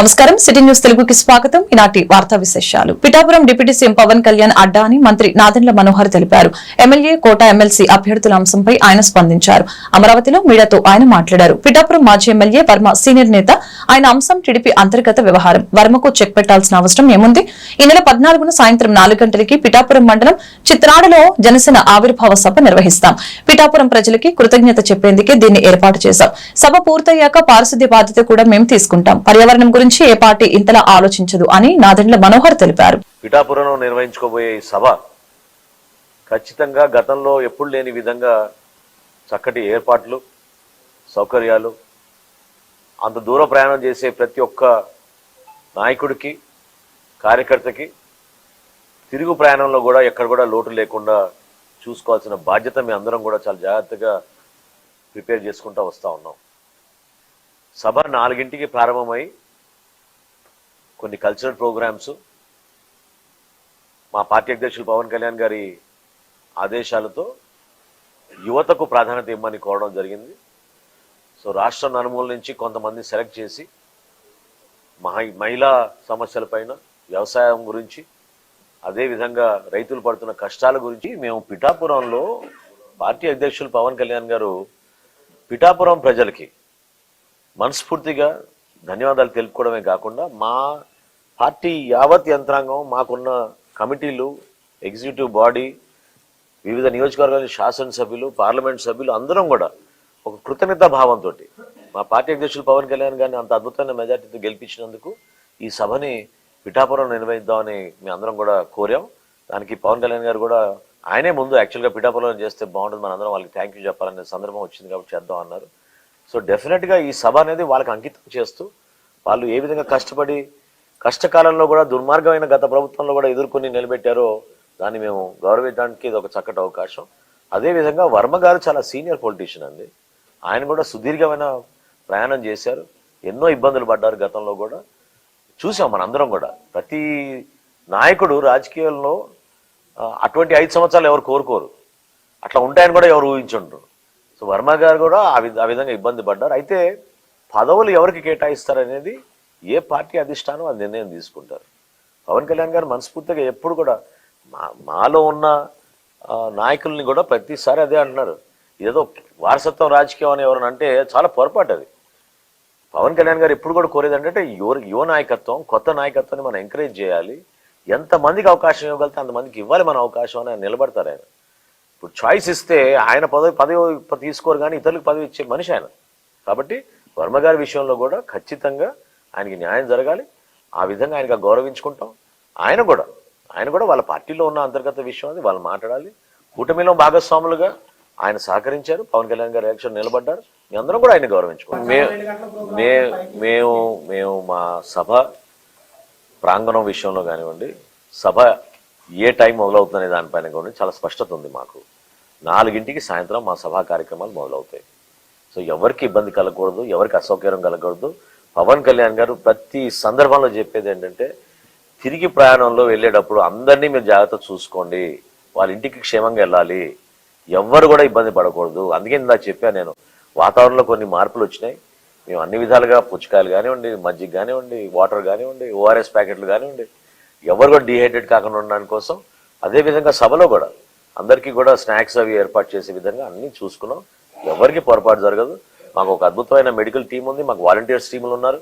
నమస్కారం. City news తెలుగుకి స్వాగతం. ఈనాటి వార్తా విశేషాలు. పిఠాపురం డిప్యూటీ సీఎం పవన్ కళ్యాణ్ అడ్డా అని మంత్రి నాదెండ్ల మనోహర్ తెలిపారు. ఎమ్మెల్యే కోట ఎమ్మెల్సీ అభ్యర్థుల అంశంపై ఆయన స్పందించారు. అమరావతిలో మీడియాతో ఆయన మాట్లాడారు. పిఠాపురం మాజీ ఎమ్మెల్యే వర్మ సీనియర్ నేత ఆయన అంశం టీడీపీ అంతర్గత వ్యవహారం. వర్మకు చెక్ పెట్టాల్సిన అవసరం ఏముంది? ఈ నెల పద్నాలుగున సాయంత్రం నాలుగు గంటలకి పిఠాపురం మండలం చిత్రాడలో జనసేన ఆవిర్భావ సభ నిర్వహిస్తాం. పిఠాపురం ప్రజలకి కృతజ్ఞత చెప్పేందుకే దీన్ని ఏర్పాటు చేశాం. సభ పూర్తయ్యాక పారిశుద్ధ్య బాధ్యత కూడా మేము తీసుకుంటాం. పర్యావరణం గురించి ఏ పార్టీ ఇంతలా ఆలోచించదు అని నాదెండ్ల మనోహర్ తెలిపారు. పిఠాపురంలో నిర్వహించుకోబోయే సభ ఖచ్చితంగా గతంలో ఎప్పుడు లేని విధంగా చక్కటి ఏర్పాట్లు సౌకర్యాలు అంత దూర ప్రయాణం చేసే ప్రతి ఒక్క నాయకుడికి కార్యకర్తకి తిరుగు ప్రయాణంలో కూడా ఎక్కడ కూడా లోటు లేకుండా చూసుకోవాల్సిన బాధ్యత మీ అందరం కూడా చాలా జాగ్రత్తగా ప్రిపేర్ చేసుకుంటూ వస్తూ ఉన్నాం. సభ నాలుగింటికి ప్రారంభమై కొన్ని కల్చరల్ ప్రోగ్రామ్స్ మా పార్టీ అధ్యక్షులు పవన్ కళ్యాణ్ గారి ఆదేశాలతో యువతకు ప్రాధాన్యత ఇవ్వమని కోరడం జరిగింది. సో రాష్ట్ర నలుమూల నుంచి కొంతమంది సెలెక్ట్ చేసి మహి మహిళా సమస్యలపైన వ్యవసాయం గురించి అదేవిధంగా రైతులు పడుతున్న కష్టాల గురించి మేము పిఠాపురంలో పార్టీ అధ్యక్షులు పవన్ కళ్యాణ్ గారు పిఠాపురం ప్రజలకి మనస్ఫూర్తిగా ధన్యవాదాలు తెలుపుకోవడమే కాకుండా మా పార్టీ యావత్ యంత్రాంగం మాకున్న కమిటీలు ఎగ్జిక్యూటివ్ బాడీ వివిధ నియోజకవర్గాల శాసనసభ్యులు పార్లమెంట్ సభ్యులు అందరం కూడా ఒక కృతజ్ఞతా భావంతో మా పార్టీ అధ్యక్షులు పవన్ కళ్యాణ్ గారిని అంత అద్భుతమైన మెజార్టీతో గెలిపించినందుకు ఈ సభని పిఠాపురం నిర్వహిద్దామని మేము అందరం కూడా కోరాం. దానికి పవన్ కళ్యాణ్ గారు కూడా ఆయనే ముందు యాక్చువల్గా పిఠాపురం చేస్తే బాగుంటుంది మన అందరం వాళ్ళకి థ్యాంక్ యూ చెప్పాలనే సందర్భం వచ్చింది కాబట్టి చేద్దాం అన్నారు. సో డెఫినెట్గా ఈ సభ అనేది వాళ్ళకి అంకితం చేస్తూ వాళ్ళు ఏ విధంగా కష్టపడి కష్టకాలంలో కూడా దుర్మార్గమైన గత ప్రభుత్వంలో కూడా ఎదుర్కొని నిలబెట్టారో దాన్ని మేము గౌరవించడానికి ఇది ఒక చక్కటి అవకాశం. అదేవిధంగా వర్మ గారు చాలా సీనియర్ పొలిటీషియన్ అండి. ఆయన కూడా సుదీర్ఘమైన ప్రయాణం చేశారు. ఎన్నో ఇబ్బందులు పడ్డారు గతంలో కూడా. చూసాం మనందరం కూడా. ప్రతి నాయకుడు రాజకీయాల్లో అటువంటి ఐదు సంవత్సరాలు ఎవరు కోరుకోరు. అట్లా ఉంటాయని కూడా ఎవరు ఊహించుంటారు సో వర్మ గారు కూడా ఆ ఆ విధంగా ఇబ్బంది పడ్డారు. అయితే పదవులు ఎవరికి కేటాయిస్తారు అనేది ఏ పార్టీ అధిష్టానం అది నిర్ణయం తీసుకుంటారు. పవన్ కళ్యాణ్ గారు మనస్ఫూర్తిగా ఎప్పుడు కూడా మా మాలో ఉన్న నాయకుల్ని కూడా ప్రతిసారి అదే అంటున్నారు. ఏదో వారసత్వం రాజకీయం అని ఎవరైనా అంటే చాలా పొరపాటు అది. పవన్ కళ్యాణ్ గారు ఎప్పుడు కూడా కోరేది అంటే యువ యువ నాయకత్వం కొత్త నాయకత్వాన్ని మనం ఎంకరేజ్ చేయాలి. ఎంతమందికి అవకాశం ఇవ్వగలితే అంతమందికి ఇవ్వాలి మన అవకాశం అని ఆయన నిలబడతారు ఆయన. ఇప్పుడు చాయిస్ ఇస్తే ఆయన పదవి పదవి తీసుకోరు కానీ ఇతరులకు పదవి ఇచ్చే మనిషి ఆయన. కాబట్టి వర్మ గారి విషయంలో కూడా ఖచ్చితంగా ఆయనకి న్యాయం జరగాలి. ఆ విధంగా ఆయనగా గౌరవించుకుంటాం. ఆయన కూడా ఆయన కూడా వాళ్ళ పార్టీలో ఉన్న అంతర్గత విషయం అది వాళ్ళు మాట్లాడాలి. కూటమిలో భాగస్వాములుగా ఆయన సహకరించారు. పవన్ కళ్యాణ్ గారు ఎలక్షన్ నిలబడ్డారు. మీ అందరం కూడా ఆయన గౌరవించుకోండి మే మే- మేము మేము మా సభ ప్రాంగణం విషయంలో కానివ్వండి సభ ఏ టైం మొదలవుతుందనే దానిపైన కూడా చాలా స్పష్టత ఉంది మాకు. నాలుగింటికి సాయంత్రం మా సభా కార్యక్రమాలు మొదలవుతాయి. సో ఎవరికి ఇబ్బంది కలగకూడదు ఎవరికి అసౌకర్యం కలగకూడదు పవన్ కళ్యాణ్ గారు ప్రతి సందర్భంలో చెప్పేది ఏంటంటే తిరిగి ప్రయాణంలో వెళ్ళేటప్పుడు అందరినీ మీరు జాగ్రత్త చూసుకోండి వాళ్ళ ఇంటికి క్షేమంగా వెళ్ళాలి ఎవ్వరు కూడా ఇబ్బంది పడకూడదు. అందుకే ఇందా చెప్పాను నేను వాతావరణంలో కొన్ని మార్పులు వచ్చినాయి. మేము అన్ని విధాలుగా పుచ్చకాయలు కానివ్వండి మజ్జిగ కానివ్వండి వాటర్ కానివ్వండి ఓఆర్ఎస్ ప్యాకెట్లు కానివ్వండి ఎవరు కూడా డిహైడ్రేట్ కాకుండా ఉండడానికి కోసం అదేవిధంగా సభలో కూడా అందరికీ కూడా స్నాక్స్ అవి ఏర్పాటు చేసే విధంగా అన్నీ చూసుకున్నాం. ఎవరికి పొరపాటు జరగదు. మాకు ఒక అద్భుతమైన మెడికల్ టీం ఉంది మాకు వాలంటీర్స్ టీములు ఉన్నారు.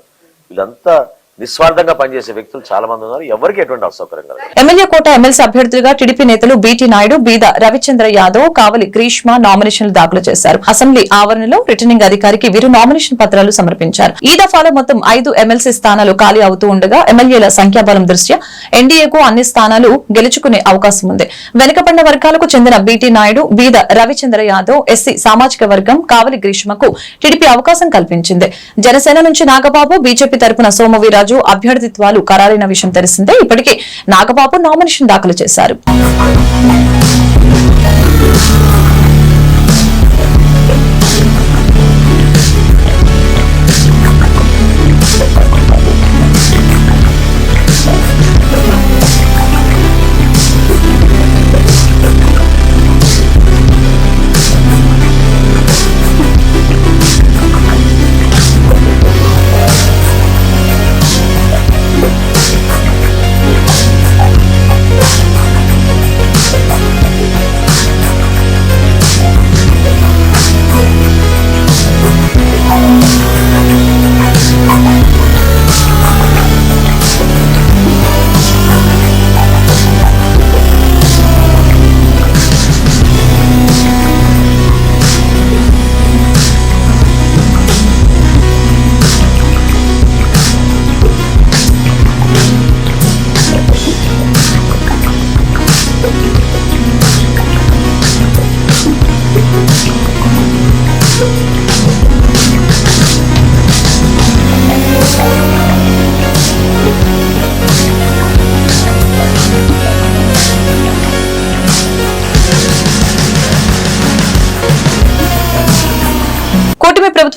వీళ్ళంతా నిస్వార్థంగా పనిచేసే వ్యక్తులు చాలా మంది ఉన్నారు. ఎవరికి ఎటువంటి అసౌకర్యం కలదు ఎమ్మెల్యే కోట ఎమ్మెల్సీ అభ్యర్థులుగా టీడీపీ నేతలు బీటీ నాయుడు బీద రవిచంద్ర యాదవ్ కావలి గ్రీష్మ నామినేషన్లు దాఖలు చేశారు. అసెంబ్లీ ఆవరణలో రిటర్నింగ్ అధికారికి వీరు నామినేషన్ పత్రాలు సమర్పించారు. ఈ దఫాలో మొత్తం ఐదు ఎమ్మెల్సీ స్థానాలు ఖాళీ అవుతూ ఉండగా ఎమ్మెల్యేల సంఖ్యాబలం దృష్ట్యా ఎన్డీఏకు అన్ని స్థానాలు గెలుచుకునే అవకాశం ఉంది. వెనుకబడిన వర్గాలకు చెందిన బీటీ నాయుడు బీద రవిచంద్ర యాదవ్ ఎస్సీ సామాజిక వర్గం కావలి గ్రీష్మకు టీడీపీ అవకాశం కల్పించింది. జనసేన నుంచి నాగబాబు బీజేపీ తరపున సోమవీరాజు అభ్యర్థిత్వాలు ఖరారైన విషయం తెలిసిందే. ఇప్పటికే నాగబాబు నామినేషన్ దాఖలు చేశారు.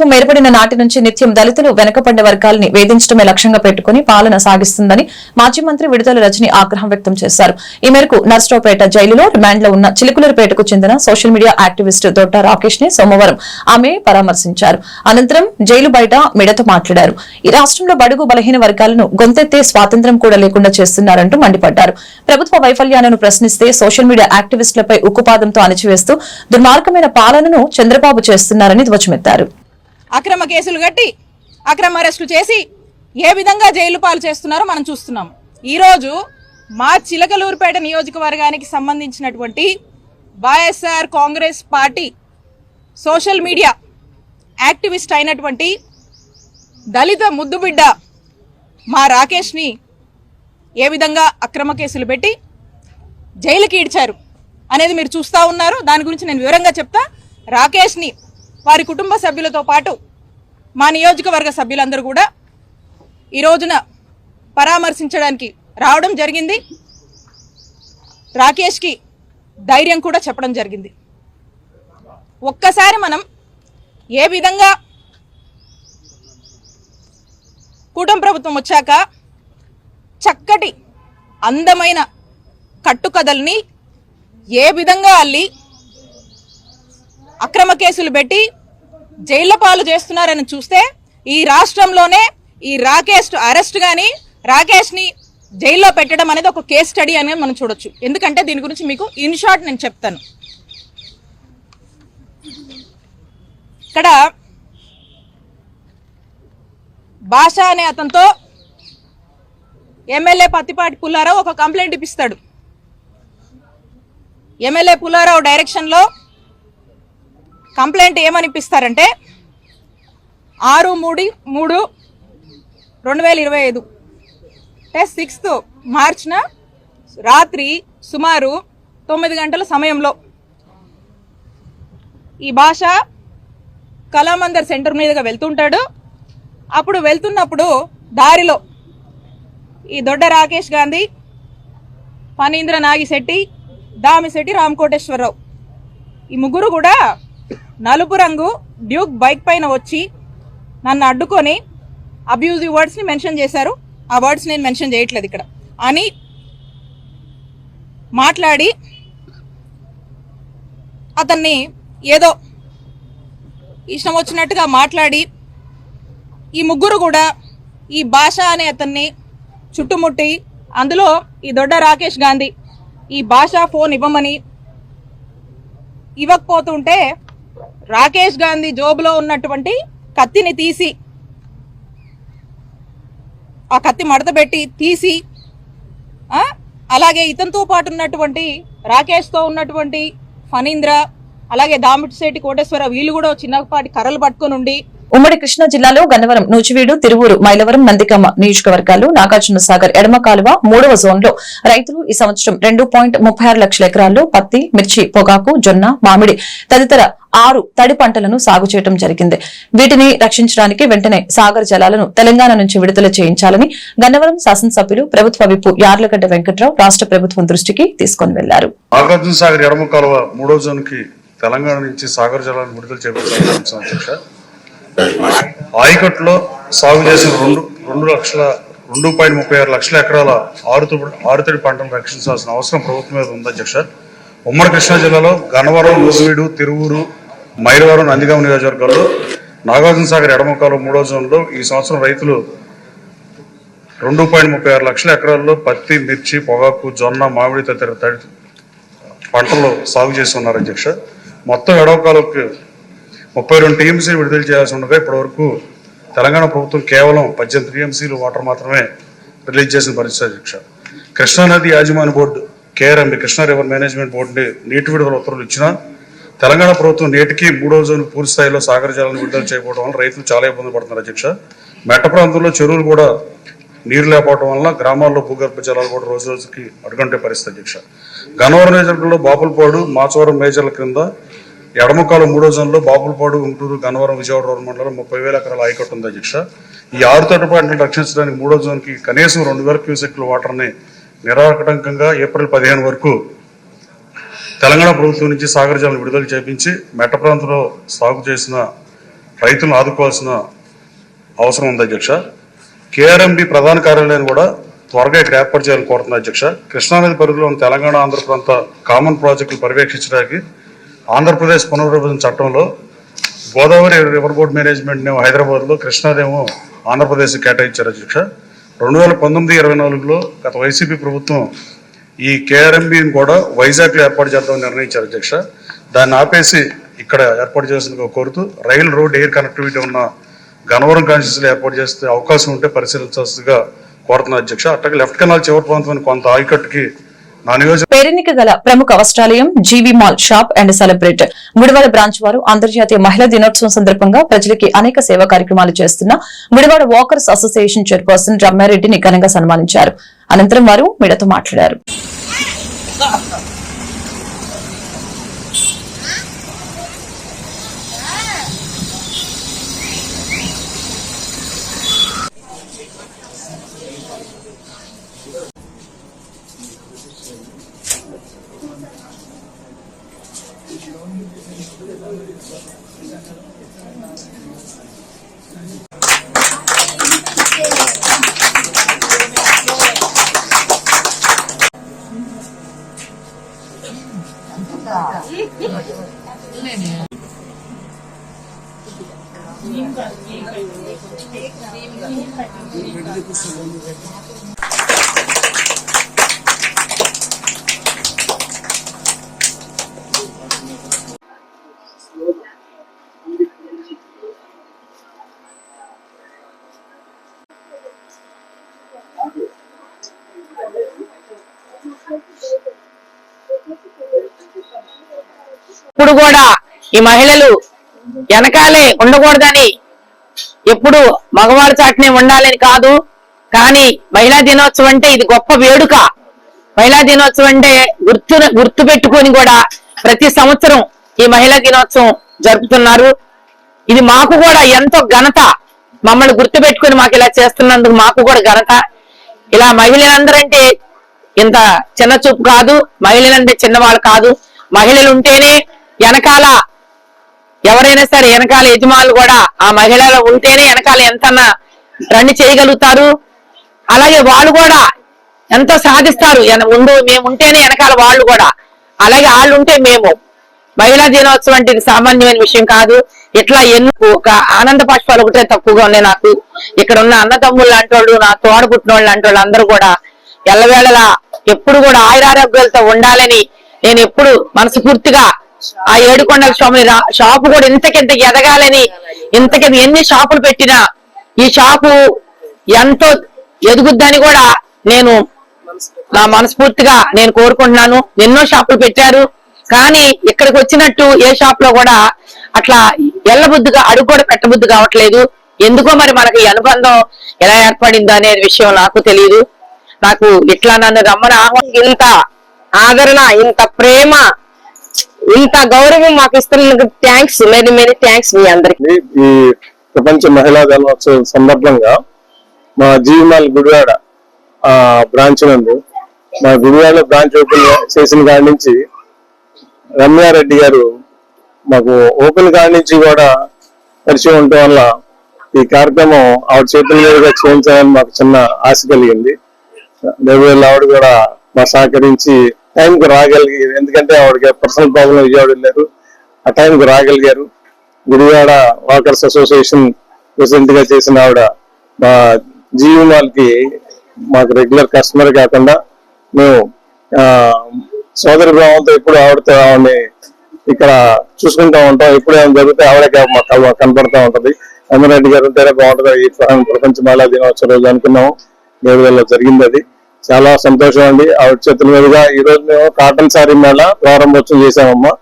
ప్రభుత్వం ఏర్పడిన నాటి నుంచి నిత్యం దళితులు వెనకబడ్డ వర్గాలని వేధించడమే లక్ష్యంగా పెట్టుకుని పాలన సాగిస్తుందని మాజీ మంత్రి విడుదల రజని ఆగ్రహం వ్యక్తం చేశారు. ఈ మేరకు నర్సరావుపేట జైలులో రిమాండ్లో ఉన్న చిలుకులూరుపేటకు చెందిన సోషల్ మీడియా యాక్టివిస్ట్ దొడ్డ రాకేష్ని సోమవారం ఆమె పరామర్శించారు. అనంతరం జైలు బయట మిడతో మాట్లాడారు. ఈ రాష్ట్రంలో బడుగు బలహీన వర్గాలను గొంతెత్తే స్వాతంత్ర్యం కూడా లేకుండా చేస్తున్నారంటూ మండిపడ్డారు. ప్రభుత్వ వైఫల్యాలను ప్రశ్నిస్తే సోషల్ మీడియా యాక్టివిస్టులపై ఉక్కుపాదంతో అణచివేస్తూ దుర్మార్గమైన పాలనను చంద్రబాబు చేస్తున్నారని ధ్వజమెత్తారు. అక్రమ కేసులు కట్టి అక్రమ అరెస్టులు చేసి ఏ విధంగా జైలు పాలు చేస్తున్నారో మనం చూస్తున్నాం. ఈరోజు మా చిలకలూరుపేట నియోజకవర్గానికి సంబంధించినటువంటి YSR Congress party social media activist అయినటువంటి దళిత ముద్దుబిడ్డ మా రాకేష్ని ఏ విధంగా అక్రమ కేసులు పెట్టి జైలుకి ఈడ్చారు అనేది మీరు చూస్తూ ఉన్నారు. దాని గురించి నేను వివరంగా చెప్తా. రాకేష్ని వారి కుటుంబ సభ్యులతో పాటు మా నియోజకవర్గ సభ్యులందరూ కూడా ఈ రోజున పరామర్శించడానికి రావడం జరిగింది. రాకేష్కి ధైర్యం కూడా చెప్పడం జరిగింది. ఒక్కసారి మనం ఏ విధంగా కూటమి ప్రభుత్వం వచ్చాక చక్కటి అందమైన కట్టుకథల్ని ఏ విధంగా అల్లి అక్రమ కేసులు పెట్టి జైళ్ళ పాలు చేస్తున్నారని చూస్తే ఈ రాష్ట్రంలోనే ఈ రాకేష్ అరెస్ట్ కానీ రాకేష్ని జైల్లో పెట్టడం అనేది ఒక కేస్ స్టడీ అనేది మనం చూడొచ్చు. ఎందుకంటే దీని గురించి మీకు ఇన్ షార్ట్ నేను చెప్తాను. ఇక్కడ భాష అనే అతనితో ఎమ్మెల్యే పత్తిపాటి పుల్లారావు ఒక కంప్లైంట్ ఇప్పిస్తాడు. ఎమ్మెల్యే పుల్లారావు డైరెక్షన్లో కంప్లైంట్ ఏమనిపిస్తారంటే ఆరు మూడు మూడు రెండు వేల ఇరవై ఐదు. అంటే సిక్స్త్ మార్చిన రాత్రి సుమారు తొమ్మిది గంటల సమయంలో ఈ భాష కళామందర్ సెంటర్ మీదుగా వెళ్తుంటాడు. అప్పుడు వెళ్తున్నప్పుడు దారిలో ఈ దొడ్డ రాకేష్ గాంధీ ఫణీంద్ర నాగిశెట్టి దామిశెట్టి రామకోటేశ్వరరావు ఈ ముగ్గురు కూడా నలుపు రంగు డ్యూక్ బైక్ పైన వచ్చి నన్ను అడ్డుకొని అబ్యూజివ్ వర్డ్స్ని మెన్షన్ చేశారు. ఆ వర్డ్స్ నేను మెన్షన్ చేయట్లేదు ఇక్కడ. అని మాట్లాడి అతన్ని ఏదో ఇష్టం వచ్చినట్టుగా మాట్లాడి ఈ ముగ్గురు కూడా ఈ భాష అనే అతన్ని చుట్టుముట్టి అందులో ఈ దొడ్డ రాకేష్ గాంధీ ఈ భాష ఫోన్ ఇవ్వమని ఇవ్వకపోతుంటే రాకేష్ గాంధీ జోబులో ఉన్నటువంటి కత్తిని తీసి ఆ కత్తి మడత పెట్టి తీసి అలాగే ఇతనితో పాటు ఉన్నటువంటి రాకేష్తో ఉన్నటువంటి ఫణీంద్ర అలాగే దామిటిశెట్టి కోటేశ్వర వీళ్ళు కూడా చిన్నపాటి కర్రలు పట్టుకొని ఉండి ఉమ్మడి కృష్ణా జిల్లాలో గన్నవరం నూచివీడు తిరువూరు మైలవరం నందికమ్మ నియోజకవర్గాలు నాగార్జున సాగర్ ఎడమ కాలువ మూడవ జోన్లో రైతులు ఈ సంవత్సరం రెండు పాయింట్ ముప్పై ఆరు లక్షల ఎకరాల్లో పత్తి మిర్చి పొగాకు జొన్న మామిడి తదితర ఆరు తడి పంటలను సాగు చేయడం జరిగింది. వీటిని రక్షించడానికి వెంటనే సాగర్ జలాలను తెలంగాణ నుంచి విడుదల చేయించాలని గన్నవరం శాసనసభ్యులు ప్రభుత్వ విప్పు యార్లగడ్డ వెంకట్రావు రాష్ట్ర ప్రభుత్వం దృష్టికి తీసుకుని వెళ్ళారు తెలంగాణ నుంచి సాగర్ జలాలను విడుదల చేపట్టాలని అధ్యక్ష ఆయకట్టులో సాగు చేసిన రెండు రెండు లక్షల రెండు పాయింట్ ముప్పై ఆరు లక్షల ఎకరాల ఆరుతడి ఆరుతడి పంటను రక్షించాల్సిన అవసరం ప్రభుత్వం మీద ఉంది అధ్యక్ష ఉమ్మడి కృష్ణా జిల్లాలో గన్నవరం నూజివీడు తిరువూరు మైలవరం నందిగామ నియోజకవర్గాల్లో నాగార్జున సాగర్ ఎడమ మూడో జోన్లో ఈ సంవత్సరం రైతులు రెండు పాయింట్ ముప్పై ఆరు లక్షల ఎకరాల్లో పత్తి మిర్చి పొగాకు జొన్న మామిడి తదితర తడి పంటలు సాగు చేసి అధ్యక్ష మొత్తం ఎడవకాలకు ముప్పై రెండు టీఎంసీలు విడుదల చేయాల్సి ఉండగా ఇప్పటివరకు తెలంగాణ ప్రభుత్వం కేవలం పద్దెనిమిది టీఎంసీలు వాటర్ మాత్రమే రిలీజ్ చేసిన పరిస్థితి అధ్యక్ష. కృష్ణానది యాజమాన్య board KRMB Krishna river management బోర్డుని నీటి విడుదల ఉత్తర్వులు ఇచ్చినా తెలంగాణ ప్రభుత్వం నేటికి మూడో జోన్ పూర్తి స్థాయిలో సాగర జలాలను విడుదల చేయకపోవడం వల్ల రైతులు చాలా ఇబ్బంది పడుతున్నారు అధ్యక్ష. మెట్ట ప్రాంతంలో చెరువులు కూడా నీరు లేకపోవడం వల్ల గ్రామాల్లో భూగర్భ జలాలు కూడా రోజు రోజుకి అడుగంటే పరిస్థితి అధ్యక్ష. గన్నవరం నియోజకవర్గంలో బాపులపాడు మాచవరం మేజర్ల క్రింద ఎడమకాలం మూడో జోన్లో బాపులపాడు గుంటూరు గన్నవరం విజయవాడ రోడ్ మండలం ముప్పై వేల ఎకరాల ఆయకట్టు ఉంది అధ్యక్ష. ఈ ఆరు తోట పంటలు రక్షించడానికి మూడో జోన్కి కనీసం రెండు వేల క్యూసెక్ల వాటర్ని నిరాకటంకంగా ఏప్రిల్ పదిహేను వరకు తెలంగాణ ప్రభుత్వం నుంచి సాగర జలం విడుదల చేపించి మెట్ట ప్రాంతంలో సాగు చేసిన రైతులను ఆదుకోవాల్సిన అవసరం ఉంది అధ్యక్ష. కేఆర్ఎంబి ప్రధాన కార్యాలయాన్ని కూడా త్వరగా ఇక్కడ ఏర్పాటు చేయాలని కోరుతుంది అధ్యక్ష. కృష్ణానది పరిధిలో ఉన్న తెలంగాణ ఆంధ్ర ప్రాంత కామన్ ప్రాజెక్టులు పర్యవేక్షించడానికి ఆంధ్రప్రదేశ్ పునర్విభజన చట్టంలో గోదావరి రివర్ బోర్డ్ మేనేజ్మెంట్ హైదరాబాద్లో కృష్ణాదేమో ఆంధ్రప్రదేశ్ కేటాయించారు అధ్యక్ష. రెండు వేల పంతొమ్మిది ఇరవై నాలుగులో గత వైసీపీ ప్రభుత్వం ఈ కేఆర్ఎంబిని కూడా వైజాగ్లో ఏర్పాటు చేద్దామని నిర్ణయించారు అధ్యక్ష. దాన్ని ఆపేసి ఇక్కడ ఏర్పాటు చేసిన కోరుతూ రైల్ రోడ్ ఎయిర్ కనెక్టివిటీ ఉన్న గనవరం కాన్స్టిట్యూన్సీలో ఏర్పాటు చేస్తే అవకాశం ఉంటే పరిశీలించాల్సిందిగా కోరుతున్నారు అధ్యక్ష. అట్లాగే లెఫ్ట్ కెనాల్ చివరి ప్రాంతం కొంత ఆయకట్టుకి పేరెన్నిక గల ప్రముఖ వస్త్రాలయం GV mall shop and celebrate Gudivada branch వారు అంతర్జాతీయ మహిళా దినోత్సవం సందర్భంగా ప్రజలకి అనేక సేవా కార్యక్రమాలు చేస్తున్న గుడివాడ వాకర్స్ అసోసియేషన్ చైర్పర్సన్ రమ్యారెడ్డిని ఘనంగా సన్మానించారు. అనంతరం వారు మీడియాతో మాట్లాడారు. ねえね。ఎప్పుడు కూడా ఈ మహిళలు వెనకాలే ఉండకూడదని ఎప్పుడు మగవాడి చాటునే ఉండాలని కాదు. కానీ మహిళా దినోత్సవం అంటే ఇది గొప్ప వేడుక. మహిళా దినోత్సవం అంటే గుర్తు గుర్తు పెట్టుకొని కూడా ప్రతి సంవత్సరం ఈ మహిళా దినోత్సవం జరుపుతున్నారు. ఇది మాకు కూడా ఎంతో ఘనత. మమ్మల్ని గుర్తు పెట్టుకుని మాకు ఇలా చేస్తున్నందుకు మాకు కూడా ఘనత. ఇలా మహిళలందరంటే ఇంత చిన్న చూపు కాదు. మహిళలంటే చిన్నవాళ్ళు కాదు. మహిళలు ఉంటేనే వెనకాల ఎవరైనా సరే వెనకాల యజమానులు కూడా ఆ మహిళలు ఉంటేనే వెనకాల ఎంతన్నా రండి చేయగలుగుతారు. అలాగే వాళ్ళు కూడా ఎంతో సాధిస్తారు. ఎన- ఉండు మేము ఉంటేనే వెనకాల వాళ్ళు కూడా. అలాగే వాళ్ళు ఉంటే మేము. మహిళా దినోత్సవం అంటే సామాన్యమైన విషయం కాదు. ఇట్లా ఎన్నో ఒక ఆనంద పాష్పాలు ఒకటే తక్కువగా ఉన్నాయి నాకు. ఇక్కడ ఉన్న అన్నదమ్ములు లాంటి వాళ్ళు నా తోడ పుట్టిన వాళ్ళు లాంటి వాళ్ళు అందరూ కూడా ఎల్లవేళలా ఎప్పుడు కూడా ఆయురారోగ్యాలతో ఉండాలని నేను ఎప్పుడు మనస్ఫూర్తిగా ఆ ఏడుకొండ స్వామి షాపు కూడా ఇంతకింత ఎదగాలని ఇంతకి ఎన్ని షాపులు పెట్టినా ఈ షాపు ఎంతో ఎదుగుద్దని కూడా నేను నా మనస్ఫూర్తిగా నేను కోరుకుంటున్నాను. ఎన్నో షాపులు పెట్టారు. కానీ ఇక్కడికి వచ్చినట్టు ఏ షాప్లో కూడా అట్లా ఎల్లబుద్దిగా అడుగు కూడా పెట్టబుద్ధి కావట్లేదు. ఎందుకో మరి మనకి అనుబంధం ఎలా ఏర్పడిందో అనే విషయం నాకు తెలియదు నాకు ఇట్లా నన్ను రమ్మని ఆహ్వానం ఇంత ఆదరణ ఇంత ప్రేమ ఇంత గౌరవం మాకు ఇస్తున్నందుకు థ్యాంక్స్ మెనీ మెనీ థ్యాంక్స్ మీ అందరికి. ఈ ప్రపంచ మహిళా దినోత్సవం సందర్భంగా మా జీవమాల్ గుడివాడ ఆ బ్రాంచ్ నందు మా గుడివాడ బ్రాంచ్ ఓపెన్ చేసిన కాడి నుంచి రమ్యారెడ్డి గారు మాకు ఓపెన్ కాడి నుంచి కూడా పరిచయం ఉండటం వల్ల ఈ కార్యక్రమం ఆవిడ చేతుల మీదుగా చేయించాలని మాకు చిన్న ఆశ కలిగింది. దేవుళ్ళు ఆవిడ కూడా మా సహకరించి టైంకి రాగలిగారు. ఎందుకంటే ఆవిడకి పర్సనల్ ప్రాబ్లం విజయవాడ వెళ్ళారు. ఆ టైంకి రాగలిగారు. గుడివాడ వాకర్స్ అసోసియేషన్ ప్రెసిడెంట్గా చేసిన ఆవిడ మా జీవి మాల్కి మాకు రెగ్యులర్ కస్టమర్ కాకుండా మేము ఆ, సోదరి భావంతో ఎప్పుడు ఆవిడతో ఆవిడని ఇక్కడ చూసుకుంటా ఉంటాం. ఎప్పుడు ఏమైనా జరిగితే ఆవిడే మాకు కళ్ళ కనపడతా ఉంటది. అమ్మిరెడ్డి గారు ఉంటేనే బాగుంటది. ఈ ప్రపంచ మహిళా దినోత్సవ రోజు అనుకున్నాము. దేవుళ్ళలో జరిగింది అది? చాలా సంతోషం అండి. ఆవిడ చేతుల మీదుగా ఈ రోజు మేము కాటన్ సారీ మేళ ప్రారంభోత్సవం చేసామమ్మా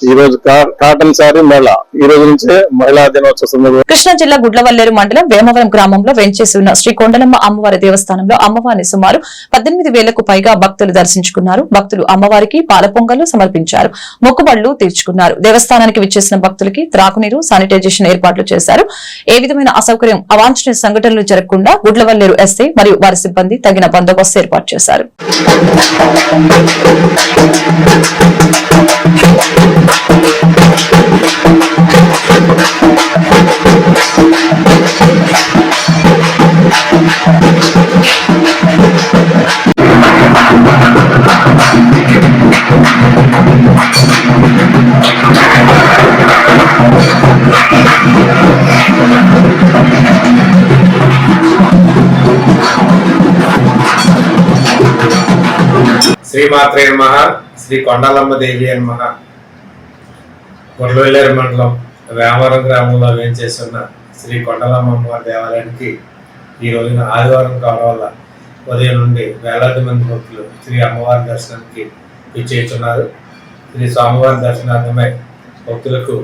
ఈ రోజు కాటన్ సారీ మేళ ఈ రోజు నుంచే మహిళా దినోత్సవ సందర్భంగా కృష్ణా జిల్లా గుడ్లవల్లేరు మండలం వేమవరం గ్రామంలో వెంచేసి ఉన్న శ్రీ కొండలమ్మ అమ్మవారి దేవస్థానంలో అమ్మవారిని సుమారు పద్దెనిమిది వేలకు పైగా భక్తులు దర్శించుకున్నారు. భక్తులు అమ్మవారికి పాల పొంగలు సమర్పించారు. మొక్కుబళ్ళు తీర్చుకున్నారు. దేవస్థానానికి విచ్చేసిన భక్తులకి త్రాగునీరు శానిటైజేషన్ ఏర్పాట్లు చేశారు. ఏ విధమైన అసౌకర్యం అవాంఛనీయ సంఘటనలు జరగకుండా గుడ్లవల్లేరు ఎస్ఐ మరియు వారి సిబ్బంది తగిన బందోబస్తు ఏర్పాటు చేశారు. శ్రీమాత్రే నమ. శ్రీ కొండలమ్మ దేవి నమ మహా మండలం రామవరం గ్రామంలో వేంచేస్తున్న శ్రీ కొండలమ్మ అమ్మవారి దేవాలయానికి ఈ రోజున ఆదివారం కావడం వల్ల ఉదయం నుండి వేలాది మంది భక్తులు శ్రీ అమ్మవారి దర్శనానికి విచ్చేస్తున్నారు. శ్రీ స్వామివారి దర్శనార్థమై భక్తులకు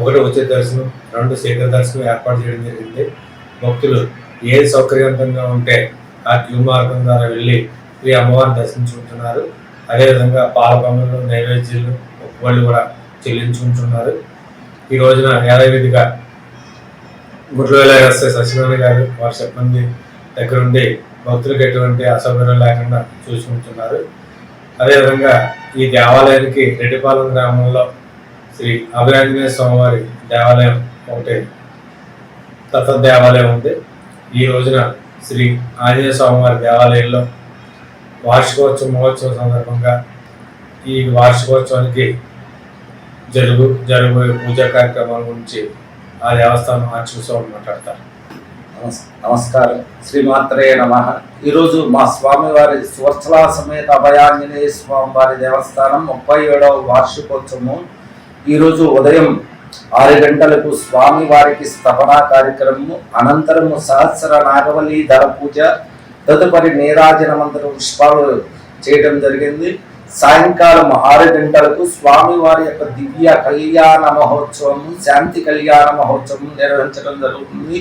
ఒకటి ఉచిత దర్శనం రెండు శీఘ్ర దర్శనం ఏర్పాటు చేయడం జరిగింది. భక్తులు ఏది సౌకర్యవంతంగా ఉంటే ఆ క్యూ మార్గం ద్వారా వెళ్ళి శ్రీ అమ్మవారిని దర్శించుకుంటున్నారు. అదేవిధంగా పాలకొమ్మలు నైవేద్యాలు మొక్కుబళ్ళు కూడా చెల్లించుకుంటున్నారు. ఈ రోజున యథావిధిగా గుడ్లవేల వస్తే సత్యనారాయణ గారు వారి సిబ్బంది దగ్గరుండి భక్తులకు ఎటువంటి అసౌకర్యం లేకుండా చూసుకుంటున్నారు. అదేవిధంగా ఈ దేవాలయానికి రెడ్డిపాలెం గ్రామంలో శ్రీ అభిరాంజనేయ స్వామివారి దేవాలయం ఒకటి దత్త దేవాలయం ఉంది. ఈ రోజున శ్రీ ఆంజనేయ స్వామివారి దేవాలయంలో వార్షికోత్సవ మహోత్సవం సందర్భంగా ఈ వార్షికోత్సవానికి జరుగు జరగబోయే పూజా కార్యక్రమాల గురించి ఆ దేవస్థానం అర్చక మాట్లాడతారు. నమస్కారం నమస్కారం. శ్రీమాత్రే నమ. ఈరోజు మా స్వామివారి స్వస్థలా సమేత అభయాంజనేయ స్వామివారి దేవస్థానం ముప్పై ఏడవ వార్షికోత్సవం. ఈరోజు ఉదయం ఆరు గంటలకు స్వామివారికి స్థపన కార్యక్రమము అనంతరము సహస్ర నాగవల్లి ధర పూజ తదుపరి నీరాజనమంతరం పుష్పాలు చేయడం జరిగింది. సాయంకాలం ఆరు గంటలకు స్వామివారి యొక్క దివ్య కళ్యాణ మహోత్సవం శాంతి కళ్యాణ మహోత్సవం నిర్వహించడం జరుగుతుంది.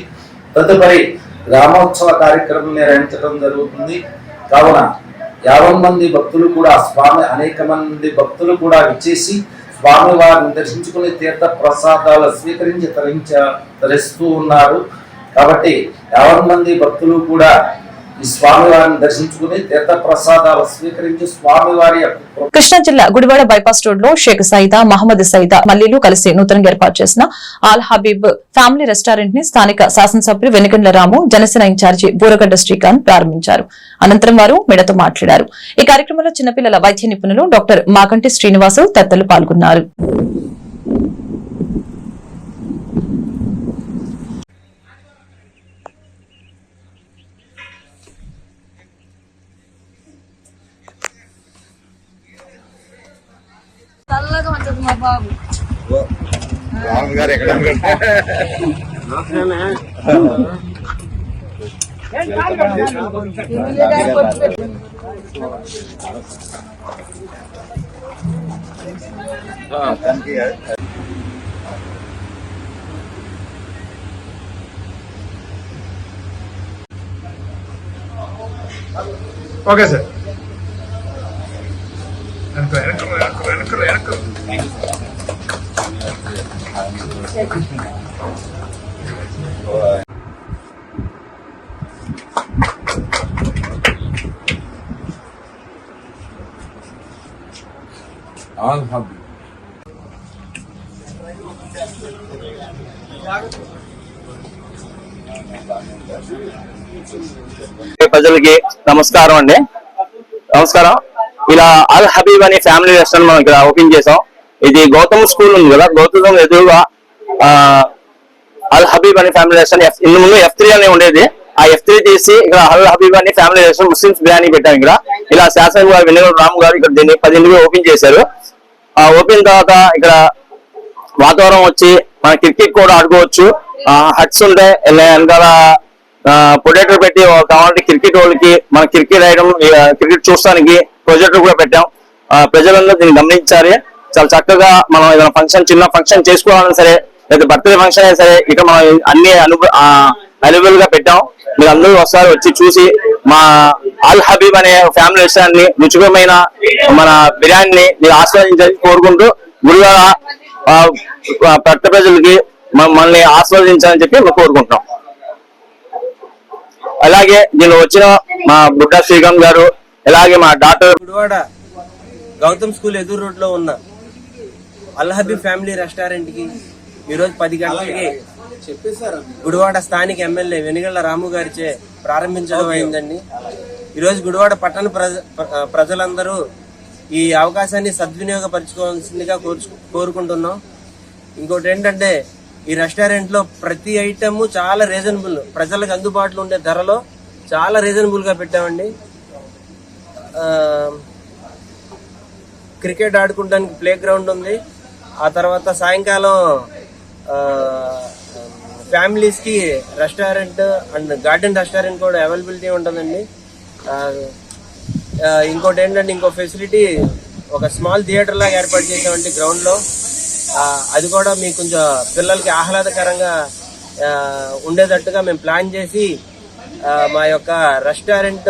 తదుపరి గ్రామోత్సవ కార్యక్రమం నిర్వహించడం జరుగుతుంది. కావున యాభై మంది భక్తులు కూడా స్వామి అనేక మంది భక్తులు కూడా విచ్చేసి స్వామి వారిని దర్శించుకుని తీర్థ ప్రసాదాలు స్వీకరించి తరించ తరిస్తూ ఉన్నారు. కాబట్టి యాభై మంది భక్తులు కూడా ఈ దర్శించుకుని తీర్థ ప్రసాదాలు స్వీకరించి కృష్ణా జిల్లా గుడివాడ బైపాస్ రోడ్లో షేక్ సైదా మహమ్మద్ సైదా మల్లీలు కలిసి నూతనంగా ఏర్పాటు చేసిన ఆల్ హబీబ్ ఫ్యామిలీ రెస్టారెంట్ని స్థానిక శాసనసభ్యులు వెనుకండ్ల రాము జనసేన ఇన్ఛార్జి బూరగడ్డ శ్రీకాంత్ ప్రారంభించారు. అనంతరం వారు మెడతో మాట్లాడారు. ఈ కార్యక్రమంలో చిన్నపిల్లల వైద్య నిపుణులు డాక్టర్ మాకంటి శ్రీనివాసు తదితరులు పాల్గొన్నారు. ఓకే సార్ వెనక వెనక వెనక వెనక వెనక ప్రజలకి నమస్కారం అండి. నమస్కారం. ఇలా అల్ హబీబ్ అనే ఫ్యామిలీ రెస్టారెంట్ మనం ఇక్కడ ఓపెన్ చేసాం ఇది గౌతమ్ స్కూల్ ఉంది కదా గౌతమ్ ఎదురుగా అల్ హబీబ్ అనే ఫ్యామిలీ రెస్టారెంట్ ఎఫ్- ఇందు ముందు ఎఫ్ త్రీ అనే ఉండేది. ఆ ఎఫ్ త్రీ తీసి ఇక్కడ అల్ హబీబ్ అనే ఫ్యామిలీ రెస్టారెంట్ ముస్లిమ్స్ బిర్యానీ పెట్టాం ఇక్కడ. ఇలా శాసన గారు వెనుగోడు రామ్ గారు ఇక్కడ దీన్ని పదింటికి ఓపెన్ చేశారు. ఆ ఓపెన్ తర్వాత ఇక్కడ వాతావరణం వచ్చి మన క్రికెట్ కూడా ఆడుకోవచ్చు. హట్స్ ఉంటాయి వెనకాల ప్రొజెక్టర్ పెట్టి ఒక కావాలంటే క్రికెట్ వాళ్ళకి మన క్రికెట్ ఐటమ్ క్రికెట్ చూడటానికి ప్రొజెక్టర్ కూడా పెట్టాం. ప్రజలందరూ దీన్ని గమనించాలి. చాలా చక్కగా మనం ఏదైనా ఫంక్షన్ చిన్న ఫంక్షన్ చేసుకోవాలన్నా సరే లేదా బర్త్డే ఫంక్షన్ అయినా సరే ఇక్కడ మనం అన్ని అవైలబుల్గా పెట్టాం. మీరు అందరూ ఒకసారి వచ్చి చూసి మా అల్ హబీబ్ అనే ఫ్యామిలీ రెస్టారెంట్ని రుచికరమైన మన బిర్యానీని మీరు ఆస్వాదించాలని కోరుకుంటూ గురుగార పట్ట ప్రజలకి మమ్మల్ని ఆస్వాదించాలని చెప్పి మేము కోరుకుంటున్నాం. అలాగే దీనిలో వచ్చిన మా బుడ్డ శ్రీకాంత్ గారు అలాగే మా డాక్టర్ గుడివాడ గౌతమ్ స్కూల్ ఎదురు రోడ్లో ఉన్న అల్హబీ ఫ్యామిలీ రెస్టారెంట్కి ఈరోజు పది గంటలకి గుడివాడ స్థానిక ఎమ్మెల్యే వెనుగళ్ళ రాము గారిచే ప్రారంభించడం అయిందండి. ఈరోజు గుడివాడ పట్టణ ప్రజ ప్ర- ప్రజలందరూ ఈ అవకాశాన్ని సద్వినియోగపరచుకోవాల్సిందిగా కోరుకుంటున్నాం. ఇంకోటి ఏంటంటే ఈ రెస్టారెంట్లో ప్రతి ఐటమ్ చాలా రీజనబుల్ ప్రజలకు అందుబాటులో ఉండే ధరలో చాలా రీజనబుల్గా పెట్టామండి. క్రికెట్ ఆడుకోవడానికి ప్లే గ్రౌండ్ ఉంది. ఆ తర్వాత సాయంకాలం ఫ్యామిలీస్కి రెస్టారెంట్ అండ్ గార్డెన్ రెస్టారెంట్ కూడా అవైలబిలిటీ ఉంటుందండి. ఇంకోటి ఏంటంటే ఇంకో ఫెసిలిటీ ఒక స్మాల్ థియేటర్ లాగా ఏర్పాటు చేసామండి గ్రౌండ్లో. అది కూడా మీకు కొంచెం పిల్లలకి ఆహ్లాదకరంగా ఉండేటట్టుగా మేము ప్లాన్ చేసి మా యొక్క రెస్టారెంట్